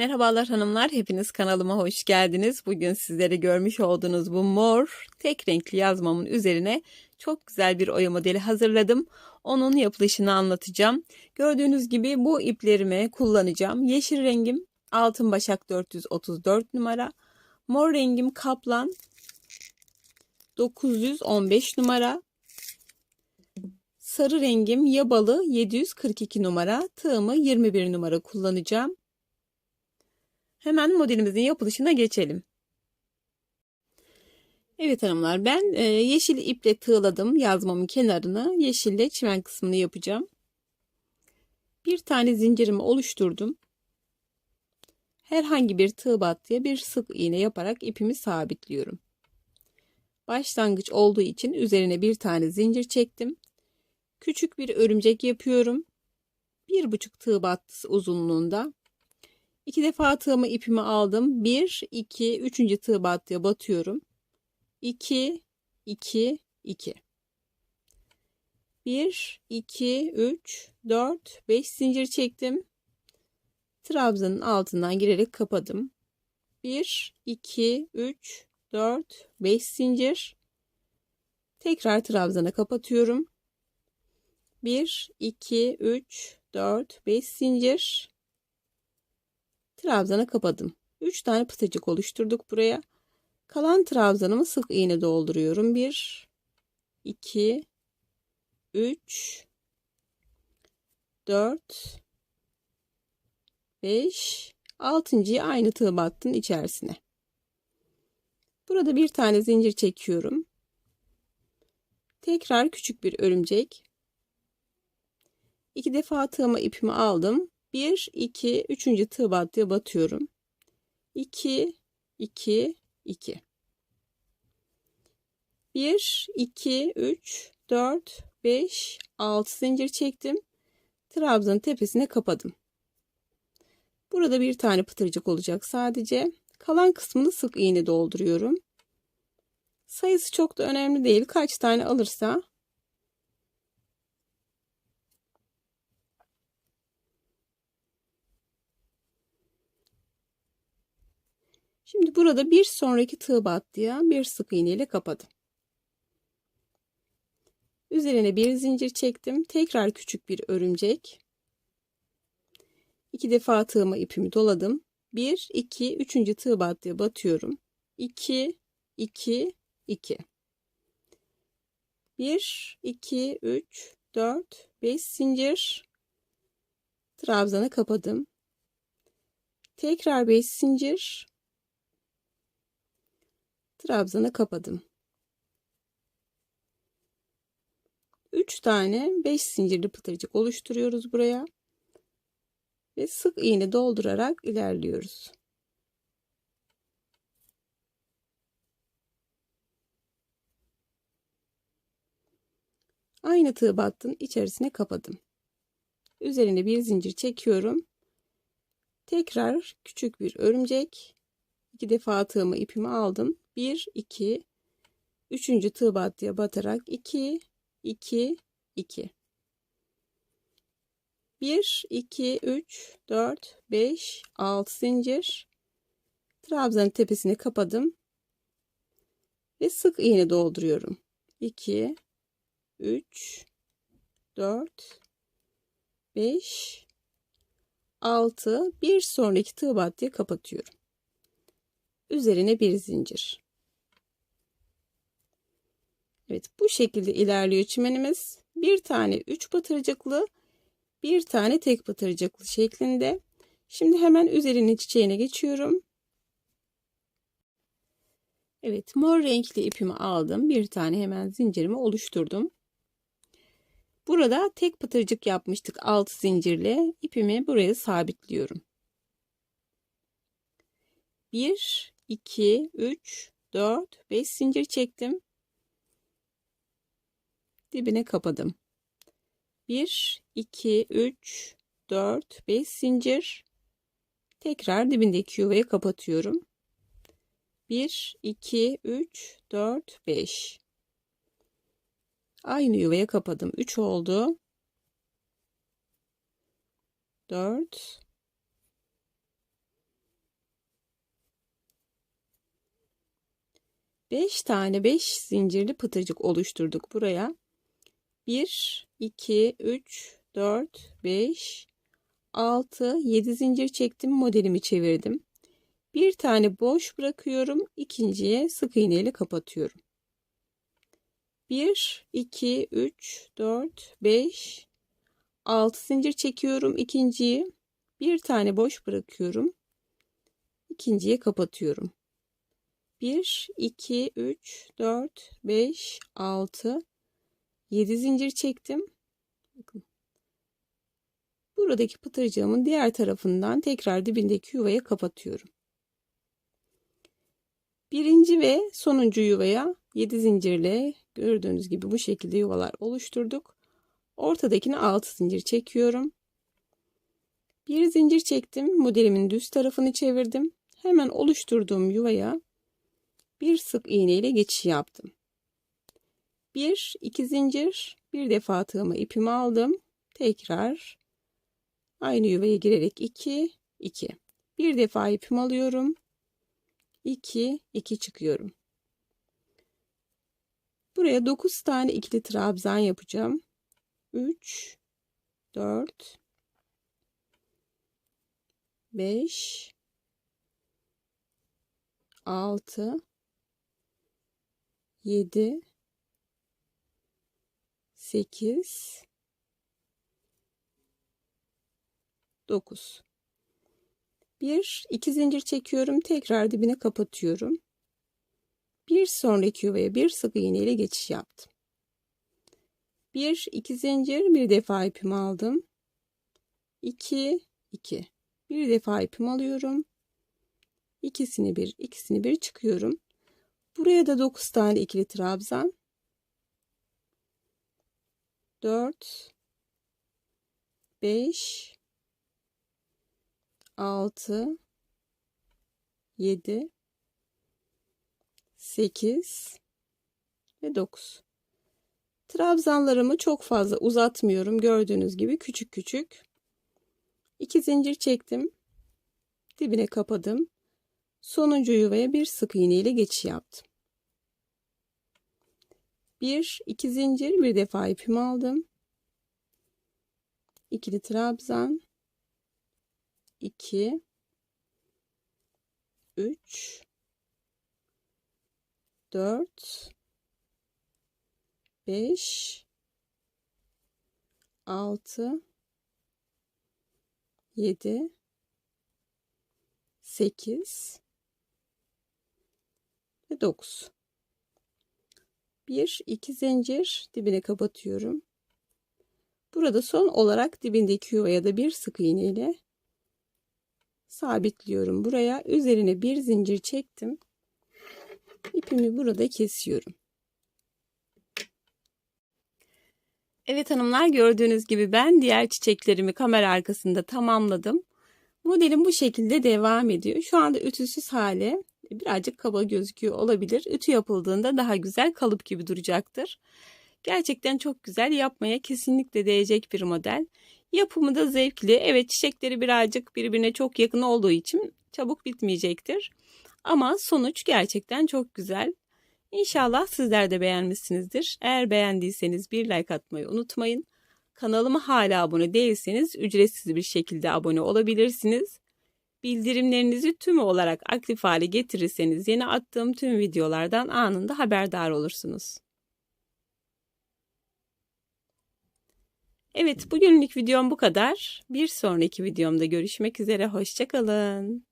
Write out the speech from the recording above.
Merhabalar hanımlar, hepiniz kanalıma hoş geldiniz. Bugün sizlere görmüş olduğunuz bu mor tek renkli yazmamın üzerine çok güzel bir oya modeli hazırladım. Onun yapılışını anlatacağım. Gördüğünüz gibi bu iplerimi kullanacağım. Yeşil rengim altın başak 434 numara. Mor rengim kaplan 915 numara. Sarı rengim yabalı 742 numara. Tığımı 21 numara kullanacağım. Hemen modelimizin yapılışına geçelim. Evet hanımlar ben e, yeşil iple tığladım yazmamın kenarını. Yeşille çimen kısmını yapacağım. Bir tane zincirimi oluşturdum. Herhangi bir tığ battıya bir sık iğne yaparak ipimi sabitliyorum. Başlangıç olduğu için üzerine bir tane zincir çektim. Küçük bir örümcek yapıyorum. Bir buçuk tığ battısı uzunluğunda İki defa tığımı ipimi aldım. 1, 2, 3. tığ battıya batıyorum. 2, 2, 2. 1, 2, 3, 4, 5 zincir çektim. Trabzanın altından girerek kapadım. 1, 2, 3, 4, 5 zincir. Tekrar trabzana kapatıyorum. 1, 2, 3, 4, 5 zincir trabzanı kapadım. 3 tane pıtacık oluşturduk buraya. Kalan trabzanımı sık iğne dolduruyorum. 1 2 3 4 5 altıncıyı aynı tığ battın içerisine. Burada bir tane zincir çekiyorum. Tekrar küçük bir örümcek. İki defa tığıma ipimi aldım. 1 2 3. tığ battıya batıyorum. 2 2 2 1 2 3 4 5 6 zincir çektim. Trabzanın tepesine kapadım. Burada bir tane pıtırcık olacak sadece. Kalan kısmını sık iğne dolduruyorum. Sayısı çok da önemli değil. Kaç tane alırsa Şimdi burada bir sonraki tığ battıya bir sık iğne ile kapadım. Üzerine bir zincir çektim. Tekrar küçük bir örümcek. İki defa tığıma ipimi doladım. 1 2 3. tığ battıya batıyorum. 2 2 2 1 2 3 4 5 zincir trabzanı kapadım. Tekrar 5 zincir trabzanı kapadım. 3 tane 5 zincirli pıtırcık oluşturuyoruz buraya. Ve sık iğne doldurarak ilerliyoruz. Aynı tığ battın içerisine kapadım. Üzerine bir zincir çekiyorum. Tekrar küçük bir örümcek. İki defa tığımı ipimi aldım. 1 2 3. tığ battıya batarak 2 2 2 1 2 3 4 5 6 zincir. Trabzanın tepesini kapadım. Ve sık iğne dolduruyorum. 2 3 4 5 6 bir sonraki tığ battıya kapatıyorum üzerine bir zincir Evet bu şekilde ilerliyor çimenimiz. Bir tane 3 batırıcıklı, bir tane tek batırıcıklı şeklinde. Şimdi hemen üzerinin çiçeğine geçiyorum. Evet mor renkli ipimi aldım. Bir tane hemen zincirimi oluşturdum. Burada tek pıtırcık yapmıştık alt zincirle. ipimi buraya sabitliyorum. 1, 2, 3, 4, 5 zincir çektim. Dibine kapadım. 1 2 3 4 5 zincir. Tekrar dibindeki yuvayı kapatıyorum. 1 2 3 4 5 aynı yuvaya kapadım. 3 oldu. 4 5 tane 5 zincirli pıtırcık oluşturduk buraya. 1, 2, 3, 4, 5, 6, 7 zincir çektim. Modelimi çevirdim. Bir tane boş bırakıyorum. ikinciye sık iğne ile kapatıyorum. 1, 2, 3, 4, 5, 6 zincir çekiyorum. ikinciyi bir tane boş bırakıyorum. ikinciye kapatıyorum. 1, 2, 3, 4, 5, 6, 7 zincir çektim. Bakın. Buradaki pıtırcığımın diğer tarafından tekrar dibindeki yuvaya kapatıyorum. Birinci ve sonuncu yuvaya 7 zincirle gördüğünüz gibi bu şekilde yuvalar oluşturduk. Ortadakine 6 zincir çekiyorum. Bir zincir çektim. Modelimin düz tarafını çevirdim. Hemen oluşturduğum yuvaya bir sık iğne ile geçiş yaptım. Bir, iki zincir, bir defa tığıma ipimi aldım. Tekrar aynı yuvaya girerek 2, 2. Bir defa ipimi alıyorum. 2, 2 çıkıyorum. Buraya 9 tane ikili trabzan yapacağım. 3, 4, 5, 6, 7, 8, 9. Bir, iki zincir çekiyorum. Tekrar dibine kapatıyorum. Bir sonraki yuvaya bir sık iğne ile geçiş yaptım. Bir, iki zincir, bir defa ipimi aldım. 2, 2. Bir defa ipimi alıyorum. İkisini bir, ikisini bir çıkıyorum. Buraya da 9 tane ikili trabzan. 4 5 6 7 8 ve 9. Trabzanlarımı çok fazla uzatmıyorum. Gördüğünüz gibi küçük küçük. 2 zincir çektim. Dibine kapadım. Sonuncu yuvaya bir sık iğne ile geçiş yaptım. Bir, iki zincir, bir defa ipimi aldım. İkili trabzan. 2 3 4 5 6 7 8 ve 9 1 2 zincir dibine kapatıyorum. Burada son olarak dibindeki yuvaya da bir sık iğne ile sabitliyorum. Buraya üzerine bir zincir çektim. İpimi burada kesiyorum. Evet hanımlar gördüğünüz gibi ben diğer çiçeklerimi kamera arkasında tamamladım. Modelim bu şekilde devam ediyor. Şu anda ütüsüz hale birazcık kaba gözüküyor olabilir. Ütü yapıldığında daha güzel kalıp gibi duracaktır. Gerçekten çok güzel yapmaya kesinlikle değecek bir model. Yapımı da zevkli. Evet çiçekleri birazcık birbirine çok yakın olduğu için çabuk bitmeyecektir. Ama sonuç gerçekten çok güzel. İnşallah sizler de beğenmişsinizdir. Eğer beğendiyseniz bir like atmayı unutmayın. Kanalıma hala abone değilseniz ücretsiz bir şekilde abone olabilirsiniz. Bildirimlerinizi tüm olarak aktif hale getirirseniz yeni attığım tüm videolardan anında haberdar olursunuz. Evet bugünlük videom bu kadar. Bir sonraki videomda görüşmek üzere. Hoşçakalın.